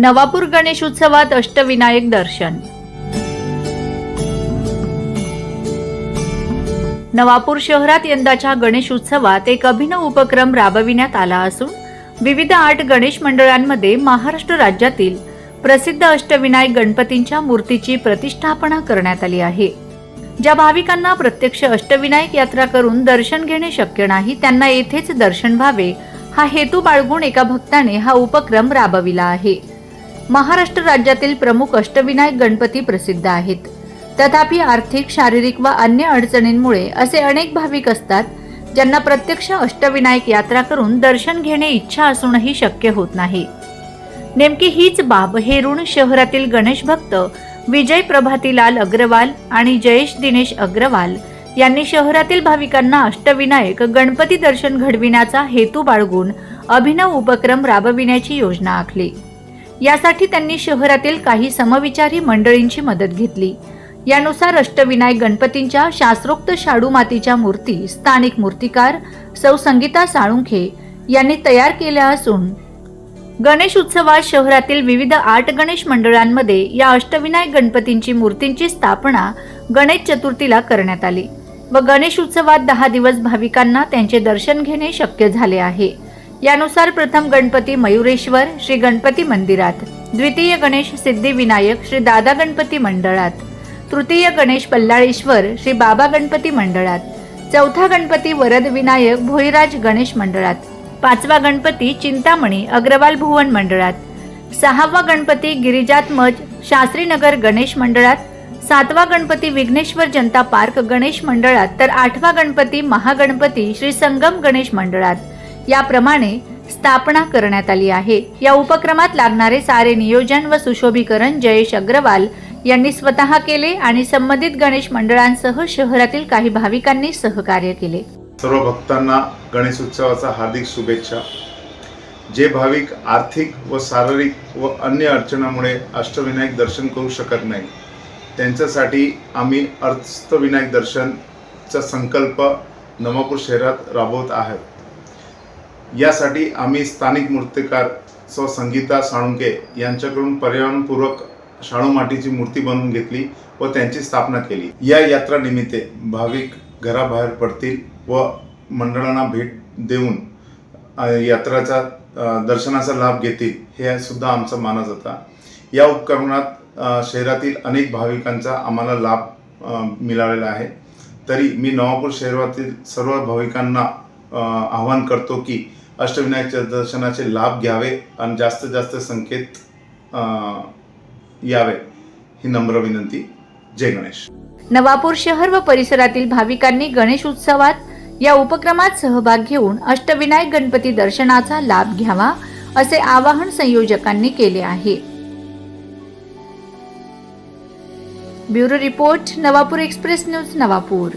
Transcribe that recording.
नवापूर गणेश उत्सवात अष्टविनायक दर्शन. नवापूर शहरात यंदाच्या गणेश उत्सवात एक अभिनव उपक्रम राबविण्यात आला असून विविध आठ गणेश मंडळांमध्ये महाराष्ट्र राज्यातील प्रसिद्ध अष्टविनायक गणपतींच्या मूर्तीची प्रतिष्ठापना करण्यात आली आहे. ज्या भाविकांना प्रत्यक्ष अष्टविनायक यात्रा करून दर्शन घेणे शक्य नाही त्यांना येथेच दर्शन व्हावे हा हेतू बाळगून एका भक्ताने हा उपक्रम राबविला आहे. महाराष्ट्र राज्यातील प्रमुख अष्टविनायक गणपती प्रसिद्ध आहेत. तथापि आर्थिक शारीरिक व अन्य अडचणींमुळे असे अनेक भाविक असतात ज्यांना प्रत्यक्ष अष्टविनायक यात्रा करून दर्शन घेणे इच्छा असूनही शक्य होत नाही. नेमकी हीच बाब हेरुण शहरातील गणेश भक्त विजय प्रभातीलाल अग्रवाल आणि जयेश दिनेश अग्रवाल यांनी शहरातील भाविकांना अष्टविनायक गणपती दर्शन घडविण्याचा हेतू बाळगून अभिनव उपक्रम राबविण्याची योजना आखली. यासाठी त्यांनी शहरातील काही समविचारी मंडळींची मदत घेतली. यानुसार अष्टविनायक गणपतींच्या शास्त्रोक्त शाडू मातीच्या मूर्ती स्थानिक मूर्तिकार सौ संगीता साळुंखे यांनी तयार केल्या असून गणेश उत्सवात शहरातील विविध आठ गणेश मंडळांमध्ये या अष्टविनायक गणपतींची मूर्तींची स्थापना गणेश चतुर्थीला करण्यात आली व गणेश उत्सवात दहा दिवस भाविकांना त्यांचे दर्शन घेणे शक्य झाले आहे. यानुसार प्रथम गणपती मयुरेश्वर श्री गणपती मंदिरात. द्वितीय गणेश सिद्धिविनायक श्री दादा गणपती मंडळात. तृतीय गणेश पल्लाळेश्वर श्री बाबा गणपती मंडळात. चौथा गणपती वरद विनायक भोईराज गणेश मंडळात. पाचवा गणपती चिंतामणी अग्रवाल भुवन मंडळात. सहावा गणपती गिरिजात्मज शास्त्रीनगर गणेश मंडळात. सातवा गणपती विघ्नेश्वर जनता पार्क गणेश मंडळात. तर आठवा गणपती महागणपती श्री संगम गणेश मंडळात. याप्रमाणे स्थापना करण्यात आली आहे. या उपक्रमात लागणारे सारे नियोजन व सुशोभीकरण जयेश अग्रवाल यांनी स्वतः केले आणि संबंधित गणेश मंडळांसह शहरातील काही भाविकांनी सहकार्य केले. सर्व भक्तांना गणेश उत्सवाचा हार्दिक शुभेच्छा. जे भाविक आर्थिक व शारीरिक व अन्य अडचणामुळे अष्टविनायक दर्शन करू शकत नाही त्यांच्यासाठी आम्ही अर्थविनायक दर्शनचा संकल्प नवापूर शहरात राबवत आहोत. यासाठी आम्ही स्थानिक मूर्तिकार सौ संगीता साळुंके यांच्याकडून पर्यावरणपूर्वक शाळू मातीची मूर्ती बनवून घेतली व त्यांची स्थापना केली. या यात्रा निमित्ते भाविक घराबाहेर पडतील व मंडळांना भेट देऊन यात्राचा दर्शनाचा लाभ घेतील हे सुद्धा आमचा मानस होता. या उपक्रमात शहरातील अनेक भाविकांचा आम्हाला लाभ मिळालेला आहे. तरी मी नवापूर शहरातील सर्व भाविकांना आवाहन करतो की अष्टविनायकच्या दर्शनाचे लाभ घ्यावे आणि जास्तीत जास्त संख्येत यावे ही नम्र विनंती. जय गणेश. नवापूर शहर व परिसरातील भाविकांनी गणेश उत्सवात या उपक्रमात सहभाग घेऊन अष्टविनायक गणपती दर्शनाचा लाभ घ्यावा असे आवाहन संयोजकांनी केले आहे. Bureau report Navapur express news Navapur.